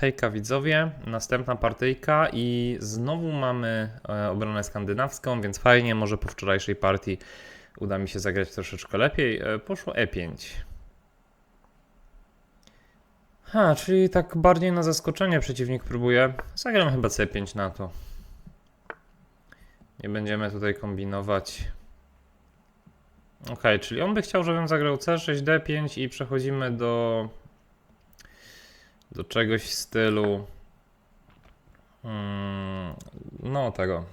Hejka widzowie, następna partyjka i znowu mamy e, obronę skandynawską, więc fajnie, może po wczorajszej partii uda mi się zagrać troszeczkę lepiej. E, Poszło E5. Ha, czyli tak bardziej na zaskoczenie przeciwnik próbuje. Zagram chyba C5 na to. Nie będziemy tutaj kombinować. Ok, czyli on by chciał, żebym zagrał C6, D5 i przechodzimy do do czegoś w stylu mm, no tego.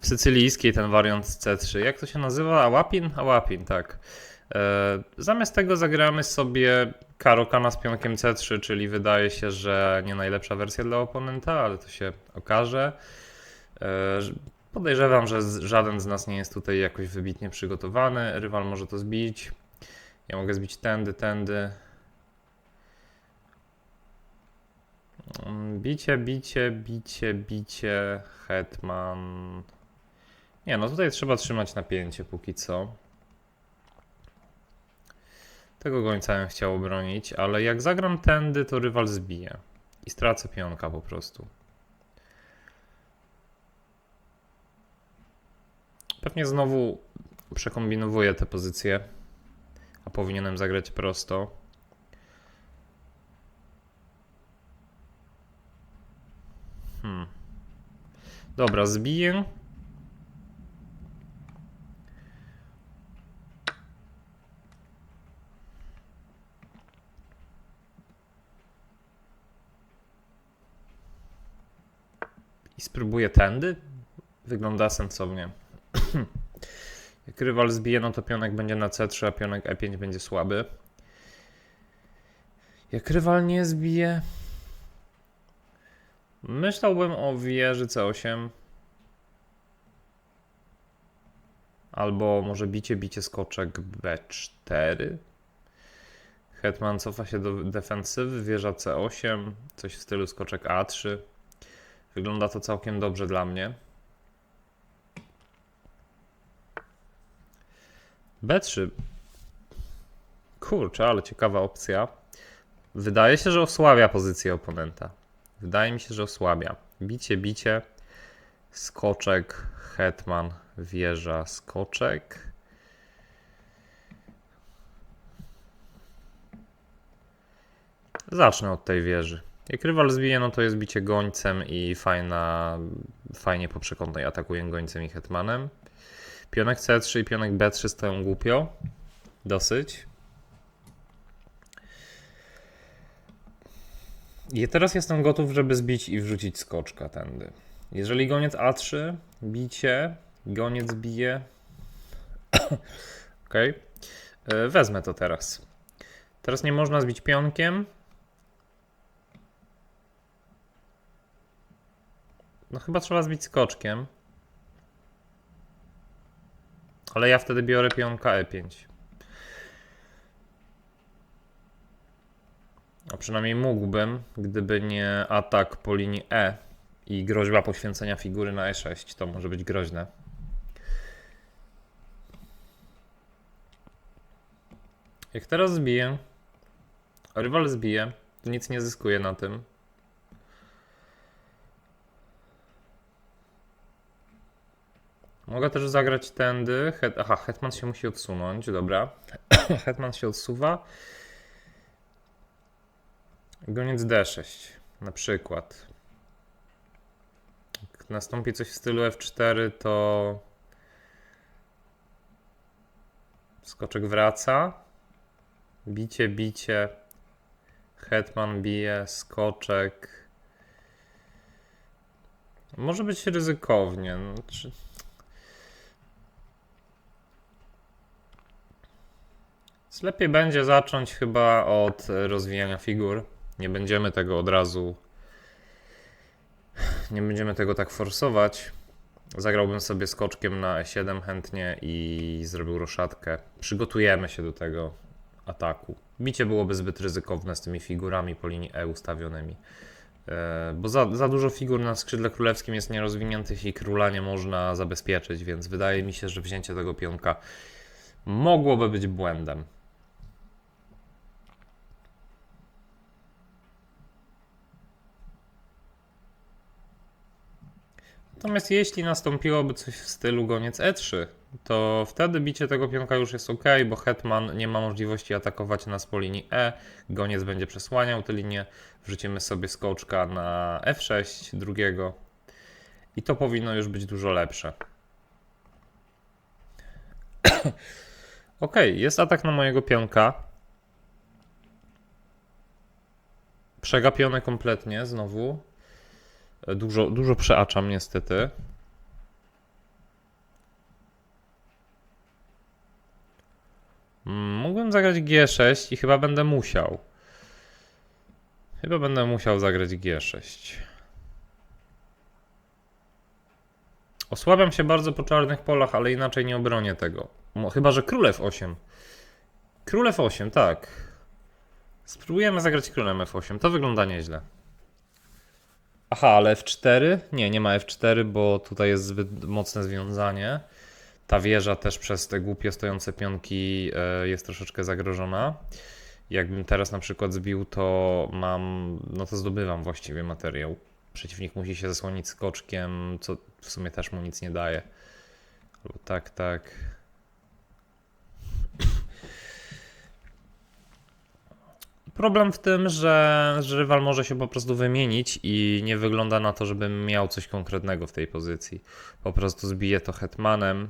W sycylijskiej ten wariant z C3 jak to się nazywa? Ałapin? Ałapin, tak. E, zamiast tego zagramy sobie Karokana z pionkiem C3 czyli wydaje się, że nie najlepsza wersja dla oponenta, ale to się okaże. E, podejrzewam, że żaden z nas nie jest tutaj jakoś wybitnie przygotowany. Rywal może to zbić. Ja mogę zbić tędy, tędy Mm, Bicie, bicie, bicie, bicie, hetman. Nie, no tutaj trzeba trzymać napięcie póki co. Tego gońca bym chciał obronić, ale jak zagram tędy, to rywal zbije. I stracę pionka po prostu. Pewnie znowu przekombinowuję te pozycje, a powinienem zagrać prosto. Hmm. Dobra, zbiję. I spróbuję tędy. Wygląda sensownie. Jak rywal zbije, no to pionek będzie na C3, a pionek E5 będzie słaby. Jak rywal nie zbije, Myślałbym o wieży C8. Albo może bicie, bicie skoczek B4. Hetman cofa się do defensywy, wieża C8, coś w stylu skoczek A3. Wygląda to całkiem dobrze dla mnie. B3. Kurczę, ale ciekawa opcja. Wydaje się, że osłabia pozycję oponenta. Wydaje mi się, że osłabia. Bicie, bicie, skoczek, hetman, wieża, skoczek. Zacznę od tej wieży. Jak rywal zbije, no to jest bicie gońcem i fajna, fajnie po przekątnej atakuję gońcem i hetmanem. Pionek C3 i pionek B3 stoją głupio. Dosyć. I teraz jestem gotów, żeby zbić i wrzucić skoczka tędy. Jeżeli goniec A3, bicie, goniec bije. ok. Wezmę to teraz. Teraz nie można zbić pionkiem. No chyba trzeba zbić skoczkiem. Ale ja wtedy biorę pionka E5. A przynajmniej mógłbym, gdyby nie atak po linii E i groźba poświęcenia figury na E6. To może być groźne. Jak teraz zbiję, rywal zbije, to nic nie zyskuje na tym. Mogę też zagrać tędy. Het, aha, hetman się musi odsunąć, dobra. hetman się odsuwa. Goniec D6 na przykład. Jak nastąpi coś w stylu F4, to skoczek wraca. Bicie, bicie. Hetman bije, skoczek. Może być ryzykownie. Czy... Więc Lepiej będzie zacząć chyba od rozwijania figur. Nie będziemy tego od razu. Nie będziemy tego tak forsować. Zagrałbym sobie skoczkiem na E7 chętnie i zrobił roszadkę. Przygotujemy się do tego ataku. Bicie byłoby zbyt ryzykowne z tymi figurami po linii E ustawionymi. E, Bo za, za dużo figur na skrzydle królewskim jest nierozwiniętych i króla nie można zabezpieczyć, więc wydaje mi się, że wzięcie tego pionka mogłoby być błędem. Natomiast jeśli nastąpiłoby coś w stylu goniec E3, to wtedy bicie tego pionka już jest ok, bo hetman nie ma możliwości atakować nas po linii E, goniec będzie przesłaniał tę linię, wrzucimy sobie skoczka na F6 drugiego i to powinno już być dużo lepsze. ok, jest atak na mojego pionka. Przegapione kompletnie znowu. Dużo, dużo przeaczam niestety. Mm, Mógłbym zagrać G6 i chyba będę musiał. Chyba będę musiał zagrać G6. Osłabiam się bardzo po czarnych polach, ale inaczej nie obronię tego. Chyba, że król F8. Król F8, tak. Spróbujemy zagrać królem F8. To wygląda nieźle. Aha, ale F4? Nie, nie ma F4, bo tutaj jest zbyt mocne związanie. Ta wieża też przez te głupie stojące pionki e, jest troszeczkę zagrożona. Jakbym teraz na przykład zbił, to mam, no to zdobywam właściwie materiał. Przeciwnik musi się zasłonić skoczkiem, co w sumie też mu nic nie daje. Albo tak, tak. Problem w tym, że, że rywal może się po prostu wymienić i nie wygląda na to, żebym miał coś konkretnego w tej pozycji. Po prostu zbiję to hetmanem.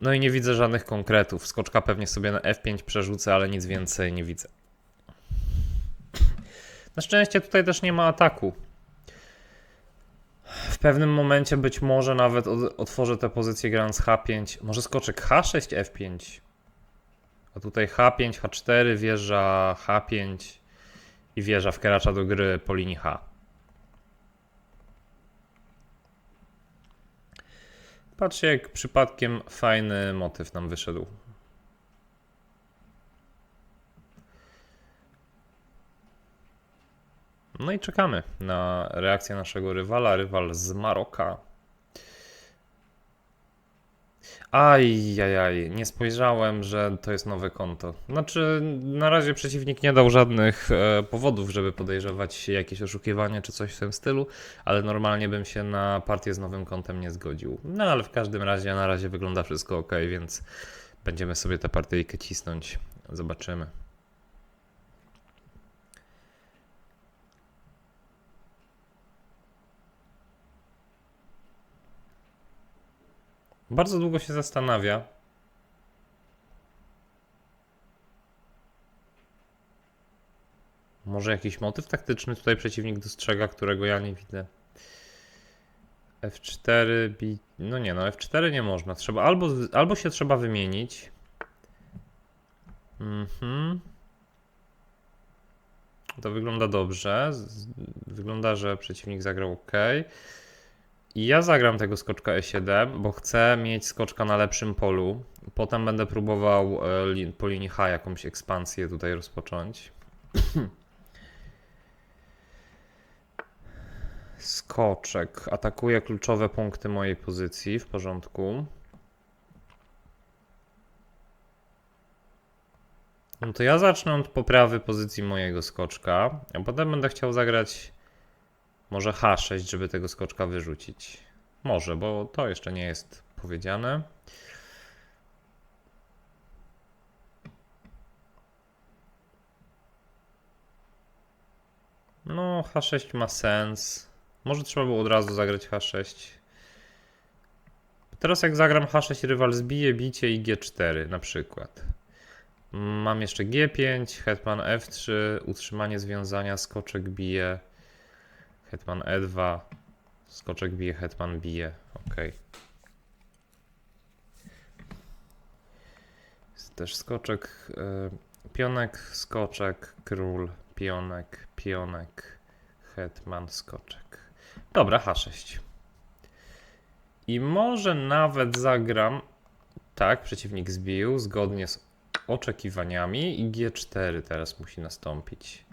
No i nie widzę żadnych konkretów. Skoczka pewnie sobie na F5 przerzucę, ale nic więcej nie widzę. Na szczęście tutaj też nie ma ataku. W pewnym momencie być może nawet otworzę tę pozycję grając H5. Może skoczek H6, F5. A tutaj H5, H4, wieża H5 i wieża wkracza do gry po linii H. Patrzcie, jak przypadkiem fajny motyw nam wyszedł. No i czekamy na reakcję naszego rywala. Rywal z Maroka. Ajajaj, nie spojrzałem, że to jest nowe konto. Znaczy, na razie przeciwnik nie dał żadnych e, powodów, żeby podejrzewać jakieś oszukiwanie czy coś w tym stylu, ale normalnie bym się na partię z nowym kontem nie zgodził. No ale w każdym razie na razie wygląda wszystko ok, więc będziemy sobie tę partyjkę cisnąć. Zobaczymy. Bardzo długo się zastanawia. Może jakiś motyw taktyczny tutaj przeciwnik dostrzega, którego ja nie widzę. F4, bi... no nie no, F4 nie można. Trzeba albo, albo się trzeba wymienić. Mhm. To wygląda dobrze. Wygląda, że przeciwnik zagrał ok. Ja zagram tego skoczka E7, bo chcę mieć skoczka na lepszym polu. Potem będę próbował e, po linii H jakąś ekspansję tutaj rozpocząć. Skoczek atakuje kluczowe punkty mojej pozycji w porządku. No to ja zacznę od poprawy pozycji mojego skoczka, a potem będę chciał zagrać może H6, żeby tego skoczka wyrzucić. Może, bo to jeszcze nie jest powiedziane. No, H6 ma sens. Może trzeba było od razu zagrać H6. Teraz jak zagram H6, rywal zbije bicie i G4 na przykład. Mam jeszcze G5, hetman F3, utrzymanie związania, skoczek bije. Hetman E2. Skoczek bije, hetman bije. Ok. Jest też skoczek. y, pionek, skoczek, król, pionek, pionek, hetman, skoczek. Dobra, H6. I może nawet zagram. Tak, przeciwnik zbił zgodnie z oczekiwaniami i G4 teraz musi nastąpić.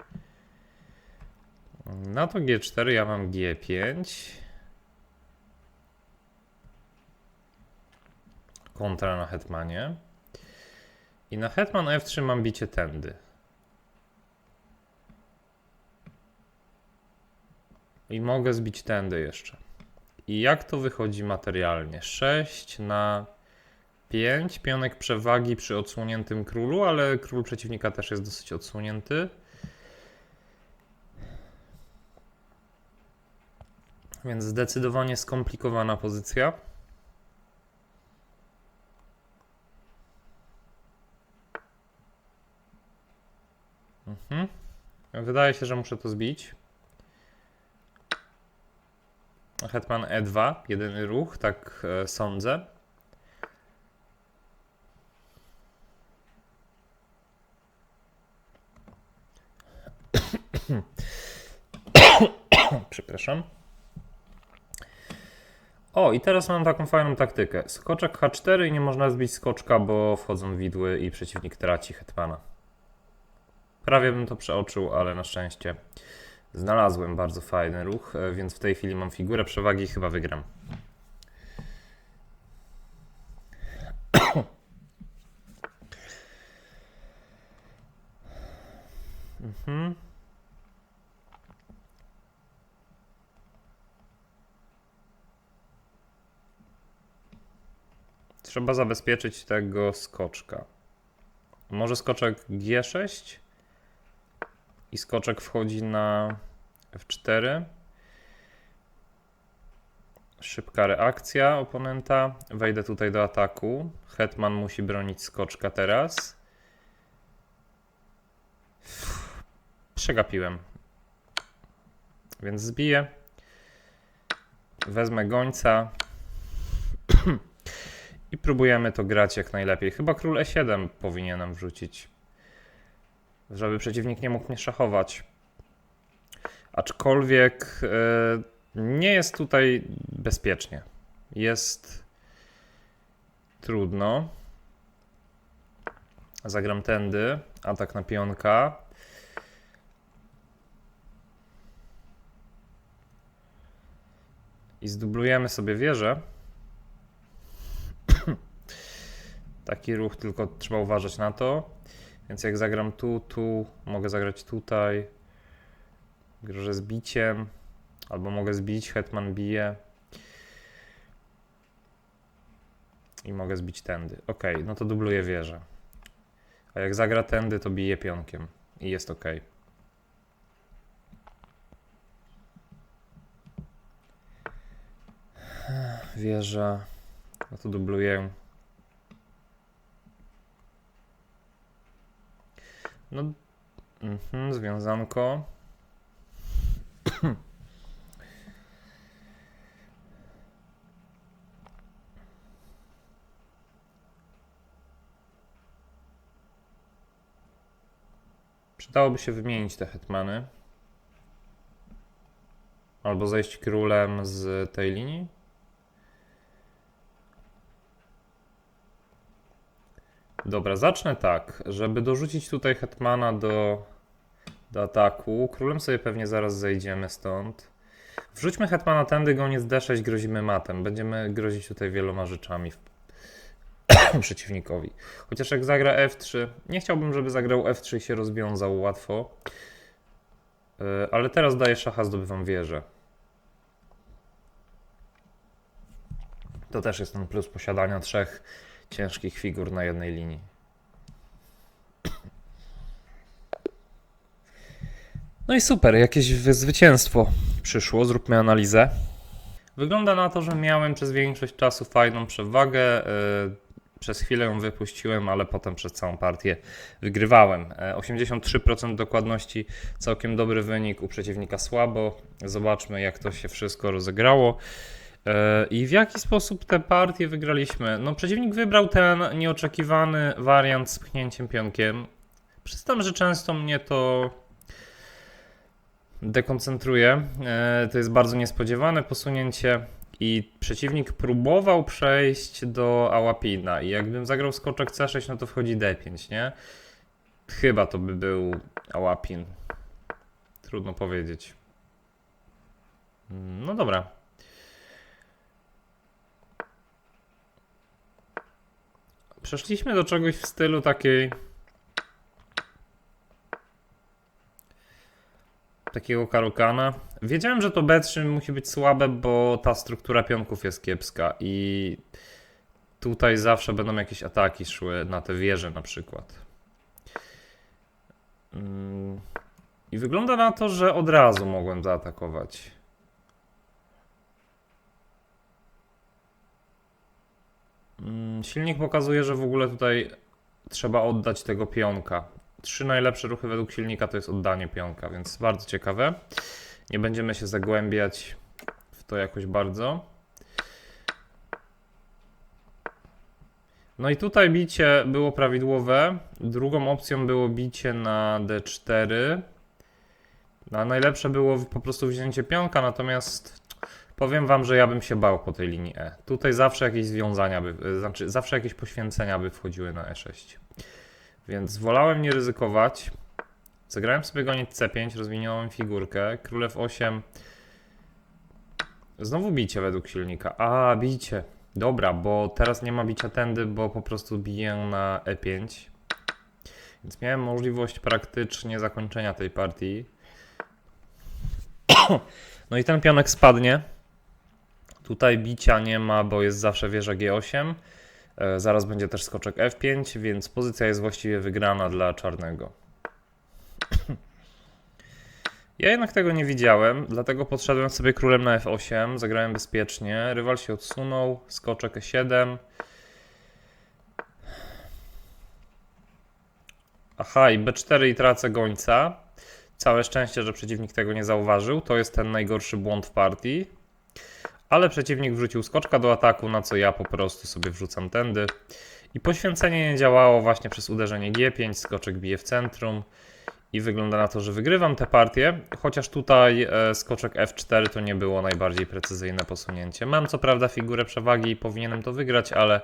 Na to G4 ja mam G5. Kontra na hetmanie. I na hetman F3 mam bicie tędy. I mogę zbić tędy jeszcze. I jak to wychodzi materialnie? 6 na 5. Pionek przewagi przy odsłoniętym królu, ale król przeciwnika też jest dosyć odsłonięty. Więc zdecydowanie skomplikowana pozycja. Mhm. Wydaje się, że muszę to zbić. Hetman E2, jedyny ruch, tak e, sądzę. Przepraszam. O, i teraz mam taką fajną taktykę. Skoczek H4 i nie można zbić skoczka, bo wchodzą widły i przeciwnik traci hetmana. Prawie bym to przeoczył, ale na szczęście znalazłem bardzo fajny ruch, e, więc w tej chwili mam figurę przewagi i chyba wygram. Mhm. Trzeba zabezpieczyć tego skoczka. Może skoczek G6 i skoczek wchodzi na F4. Szybka reakcja oponenta. Wejdę tutaj do ataku. Hetman musi bronić skoczka teraz. Przegapiłem. Więc zbiję. Wezmę gońca. I próbujemy to grać jak najlepiej. Chyba król E7 powinienem wrzucić. Żeby przeciwnik nie mógł mnie szachować. Aczkolwiek e, nie jest tutaj bezpiecznie. Jest trudno. Zagram tędy. Atak na pionka. I zdublujemy sobie wieżę. Taki ruch, tylko trzeba uważać na to. Więc jak zagram tu, tu, mogę zagrać tutaj. Grożę zbiciem. Albo mogę zbić, hetman bije. I mogę zbić tędy. Ok, no to dubluję wieżę. A jak zagra tędy, to bije pionkiem. I jest ok. Wieża. No to dubluję. No, mhm, związanko. Przydałoby się wymienić te hetmany. Albo zejść królem z tej linii. Dobra, zacznę tak. Żeby dorzucić tutaj hetmana do, do ataku, królem sobie pewnie zaraz zejdziemy stąd. Wrzućmy hetmana tędy, goniec D6, grozimy matem. Będziemy grozić tutaj wieloma rzeczami przeciwnikowi. Chociaż jak zagra F3, nie chciałbym, żeby zagrał F3 i się rozwiązał łatwo. Yy, ale teraz daję szacha, zdobywam wieżę. To też jest ten plus posiadania trzech ciężkich figur na jednej linii. No i super, jakieś wy- zwycięstwo przyszło. Zróbmy analizę. Wygląda na to, że miałem przez większość czasu fajną przewagę. yy, Przez chwilę ją wypuściłem, ale potem przez całą partię wygrywałem. E, 83% dokładności, całkiem dobry wynik, u przeciwnika słabo. Zobaczmy, jak to się wszystko rozegrało. E, I w jaki sposób te partie wygraliśmy? No, przeciwnik wybrał ten nieoczekiwany wariant z pchnięciem pionkiem. Przyznam, że często mnie to dekoncentruje. E, To jest bardzo niespodziewane posunięcie. I przeciwnik próbował przejść do Ałapina. I jakbym zagrał skoczek C6, no to wchodzi D5, nie? Chyba to by był Ałapin. Trudno powiedzieć. No dobra. Przeszliśmy do czegoś w stylu takiej. Takiego karokana. Wiedziałem, że to B3 musi być słabe, bo ta struktura pionków jest kiepska i tutaj zawsze będą jakieś ataki szły na te wieże na przykład. Mm, I wygląda na to, że od razu mogłem zaatakować. Silnik pokazuje, że w ogóle tutaj trzeba oddać tego pionka. Trzy najlepsze ruchy według silnika to jest oddanie pionka, więc bardzo ciekawe. Nie będziemy się zagłębiać w to jakoś bardzo. No i tutaj bicie było prawidłowe. Drugą opcją było bicie na D4. No, A najlepsze było po prostu wzięcie pionka, natomiast powiem wam, że ja bym się bał po tej linii E. Tutaj zawsze jakieś związania by, znaczy zawsze jakieś poświęcenia by wchodziły na E6. Więc wolałem nie ryzykować. Zagrałem sobie goniec C5, rozwinąłem figurkę. Królew 8. Znowu bicie według silnika. A, bicie. Dobra, bo teraz nie ma bicia tędy, bo po prostu biję na E5. Więc miałem możliwość praktycznie zakończenia tej partii. No i ten pionek spadnie. Tutaj bicia nie ma, bo jest zawsze wieża G8. E, Zaraz będzie też skoczek F5, więc pozycja jest właściwie wygrana dla czarnego. Ja jednak tego nie widziałem, dlatego podszedłem sobie królem na F8, zagrałem bezpiecznie, rywal się odsunął, skoczek E7. Aha, i B4 i tracę gońca. Całe szczęście, że przeciwnik tego nie zauważył. To jest ten najgorszy błąd w partii. Ale przeciwnik wrzucił skoczka do ataku, na co ja po prostu sobie wrzucam tędy. I poświęcenie nie działało właśnie przez uderzenie G5, skoczek bije w centrum. I wygląda na to, że wygrywam tę partię, chociaż tutaj e, skoczek F4 to nie było najbardziej precyzyjne posunięcie. Mam co prawda figurę przewagi i powinienem to wygrać, ale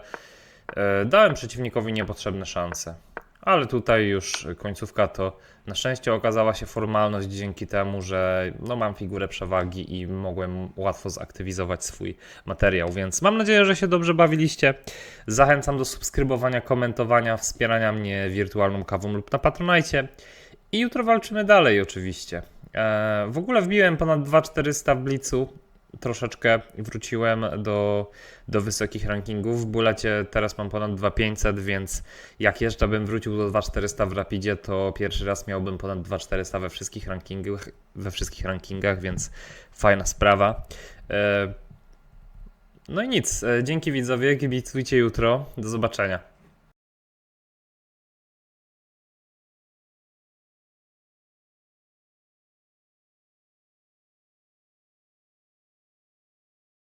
e, dałem przeciwnikowi niepotrzebne szanse. Ale tutaj już końcówka to na szczęście okazała się formalność dzięki temu, że no mam figurę przewagi i mogłem łatwo zaktywizować swój materiał, więc mam nadzieję, że się dobrze bawiliście. Zachęcam do subskrybowania, komentowania, wspierania mnie wirtualną kawą lub na Patronajcie. I jutro walczymy dalej oczywiście. E, w ogóle wbiłem ponad 2400 w Blicu. Troszeczkę wróciłem do, do wysokich rankingów. W bulecie teraz mam ponad 2500, więc jak jeszcze bym wrócił do 2400 w Rapidzie, to pierwszy raz miałbym ponad 2400 we wszystkich rankingach, we wszystkich rankingach więc fajna sprawa. E, no i nic. E, dzięki widzowie, kibicujcie jutro. Do zobaczenia.